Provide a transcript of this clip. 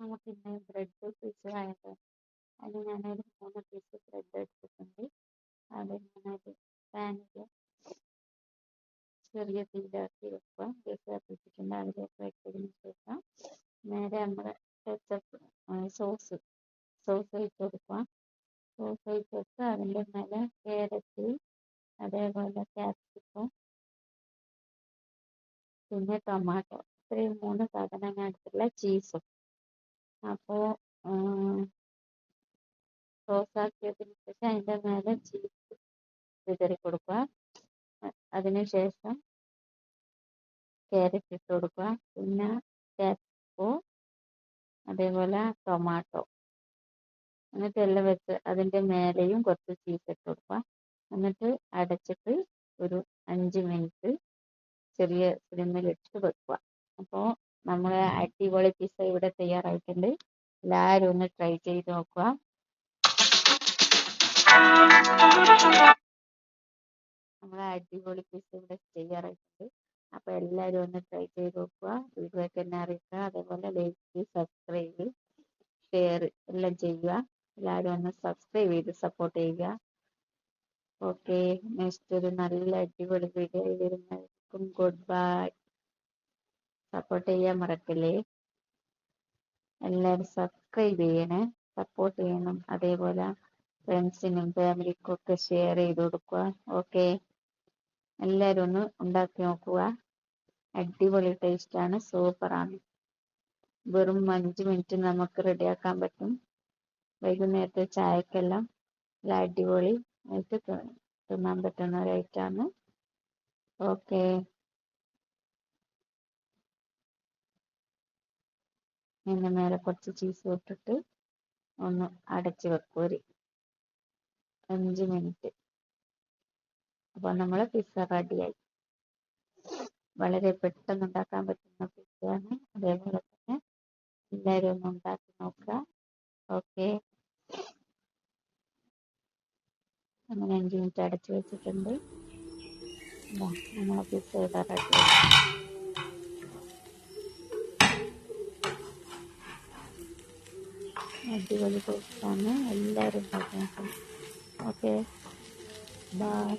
നമുക്കിന്ന് bread pizza ആയിട്ട് അതിന് ഞാനൊരു മൂന്ന് പീസ് ബ്രെഡ് എടുത്തിട്ടുണ്ട്. അത് ഞാനൊരു പാനിൽ ചെറിയ തീയിലാക്കി വെക്കുക. ഗ്യാസ് കത്തിച്ചിട്ടുണ്ട് അതിലേക്ക് വെച്ചതിന് ശേഷം നേരെ നമ്മുടെ കെച്ചപ്പ് സോസ് സോസ് ഒഴിച്ച് കൊടുക്കുക. സോസ് ഒഴിച്ച് കൊടുത്ത് അതിന്റെ മേലെ ക്യാരറ്റ് അതേപോലെ ക്യാപ്സിക്കം പിന്നെ ടൊമാറ്റോ ഇത്രയും മൂന്ന് സാധനം ഞാൻ എടുത്തിട്ടുള്ള ചീസും അപ്പോൾ സോസാക്കിയതിന് ശേഷം അതിന്റെ മേലെ ചീസ് വിതറി കൊടുക്കുക. അതിന് ശേഷം ക്യാരറ്റ് ഇട്ട് കൊടുക്കുക. പിന്നെ ക്യാപ്സിക്കോ അതേപോലെ ടൊമാറ്റോ എന്നിട്ട് എല്ലാം വെച്ച് അതിന്റെ മേലെയും കുറച്ച് ചീസ് ഇട്ട് കൊടുക്കുക. എന്നിട്ട് അടച്ചിട്ട് ഒരു അഞ്ച് മിനിറ്റ് ചെറിയ ഫ്ലെയിമിലിട്ട് വെക്കുക. അപ്പോൾ നമ്മളെ അടിപൊളി പിസ്സ ഇവിടെ തയ്യാറായിട്ടുണ്ട്. എല്ലാവരും ഒന്ന് ട്രൈ ചെയ്ത് നോക്കുക. നമ്മൾ അടിപൊളി പിസ്സ ഇവിടെ തയ്യാറായിട്ടുണ്ട്. അപ്പോൾ എല്ലാവരും ഒന്ന് ട്രൈ ചെയ്ത് നോക്കുക. വീഡിയോ ഒക്കെ എന്നെ അറിയിക്കുക അതേപോലെ ലൈക്ക് സബ്സ്ക്രൈബ് ഷെയർ എല്ലാം ചെയ്യുക. എല്ലാവരും ഒന്ന് സബ്സ്ക്രൈബ് ചെയ്ത് സപ്പോർട്ട് ചെയ്യുക. ഓക്കെ നെക്സ്റ്റ് ഒരു നല്ല അടിപൊളി വീഡിയോ വരുന്നതായിരിക്കും. ഗുഡ് ബൈ സപ്പോർട്ട് ചെയ്യാൻ മറക്കല്ലേ? എല്ലാവരും സബ്സ്ക്രൈബ് ചെയ്യണേ. സപ്പോർട്ട് ചെയ്യണം. അതേപോലെ ഫ്രണ്ട്സിനും ഫാമിലിക്കും ഒക്കെ ഷെയർ ചെയ്ത് കൊടുക്കുക. ഓക്കെ എല്ലാവരും ഒന്ന് ഉണ്ടാക്കി നോക്കുക. അടിപൊളി ടേസ്റ്റാണ് സൂപ്പറാണ് വെറും അഞ്ച് മിനിറ്റ് നമുക്ക് റെഡിയാക്കാൻ പറ്റും. വൈകുന്നേരത്തെ ചായക്കെല്ലാം നല്ല അടിപൊളി ആയിട്ട് തിന്നാൻ പറ്റുന്ന ഒരു ഐറ്റമാണ് ഓക്കെ ഇതിന്റെ മേലെ കുറച്ച് ചീസ് ഇട്ടിട്ട് ഒന്ന് അടച്ച് വെക്കും ഒരു അഞ്ച് മിനിറ്റ് അപ്പോൾ നമ്മൾ പിസ്സ റെഡിയായി വളരെ പെട്ടെന്ന് ഉണ്ടാക്കാൻ പറ്റുന്ന പിസ്സയാണ് അതേപോലെ തന്നെ എല്ലാവരും ഒന്ന് ഉണ്ടാക്കി നോക്കുക. ഓക്കെ അങ്ങനെ അഞ്ച് മിനിറ്റ് അടച്ചു വെച്ചിട്ടുണ്ട്. നമ്മളെ പിസ്സ ഇവിടെ അടിപൊളി കോഴ്സാണ്. എല്ലാവരും ഉണ്ടാക്കി ഓക്കെ. ബൈ